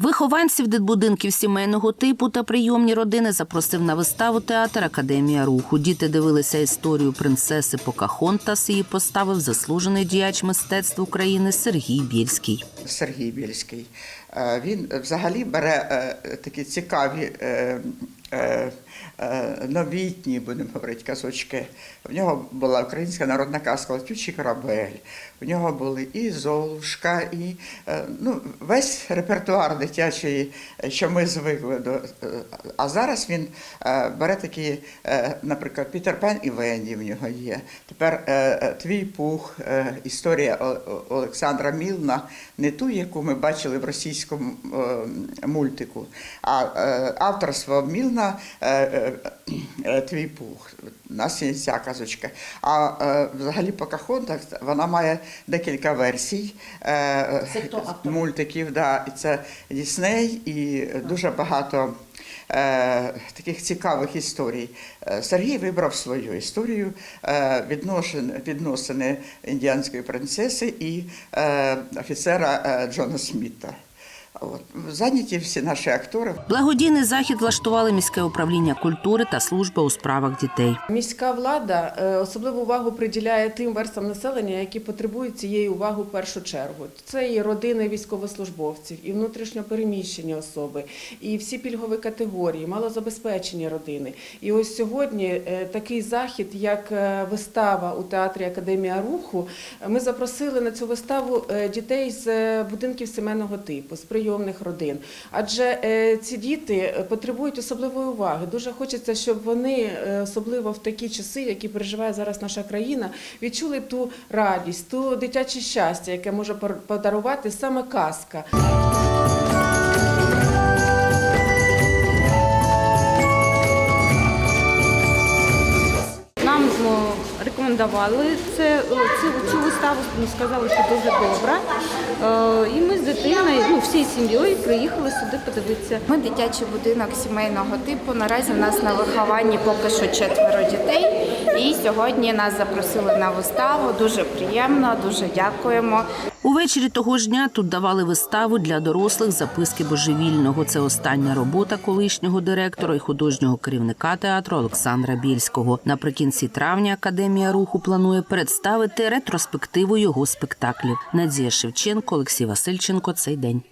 Вихованців дитбудинків сімейного типу та прийомні родини запросив на виставу театр Академія руху. Діти дивилися історію принцеси Покахонтас. Її поставив заслужений діяч мистецтв України Сергій Бєльський. Сергій Більський. Е, Він взагалі бере е, такі цікаві е, новітні, будемо говорити, казочки. В нього була українська народна казка «Летючий корабель. У нього були і Золушка, і е, ну, весь репертуар дитячий, е, що ми звикли до. е, А зараз він е, бере такі, е, наприклад, Пітер Пен і Венді в нього є. Тепер е, е, Твій пух, е, історія Олександра Мілна, не ту, яку ми бачили в російському е, мультику, а е, авторство Мілна е, е, е, Твій пух. Нас є ця казочка. А е, взагалі Покахонтас, вона має декілька версій е, мультиків. Да, і це Дісней і дуже багато е, таких цікавих історій. Сергій вибрав свою історію е, відносини індіанської принцеси і е, офіцера е, Джона Сміта. Зайняті всі наші актори. Благодійний захід влаштували міське управління культури та служба у справах дітей. Міська влада е, особливу увагу приділяє тим верствам населення, які потребують цієї уваги в першу чергу. Це і родини військовослужбовців, і внутрішньопереміщені особи, і всі пільгові категорії, малозабезпечені родини. І ось сьогодні е, такий захід, як е, вистава у театрі Академія руху. Ми запросили на цю виставу дітей з будинків сімейного типу, з прийомних родин. Адже е, ці діти е, потребують особливої уваги. Дуже хочеться, щоб вони, е, особливо в такі часи, які переживає зараз наша країна, відчули ту радість, ту дитяче щастя, яке може подарувати саме казка. Рекомендували це, цю, цю виставу, ну, сказали, що дуже добра. Е, І ми з дитиною, ну, всією сім'єю приїхали сюди подивитися. Ми дитячий будинок сімейного типу. Наразі в нас на вихованні поки що четверо дітей. І сьогодні нас запросили на виставу. Дуже приємно, дуже дякуємо. Увечері того ж дня тут давали виставу для дорослих записки божевільного. Це остання робота колишнього директора і художнього керівника театру Олександра Більського. Наприкінці травня Академія руху планує представити ретроспективу його спектаклів. Надія Шевченко, Олексій Васильченко. Цей день.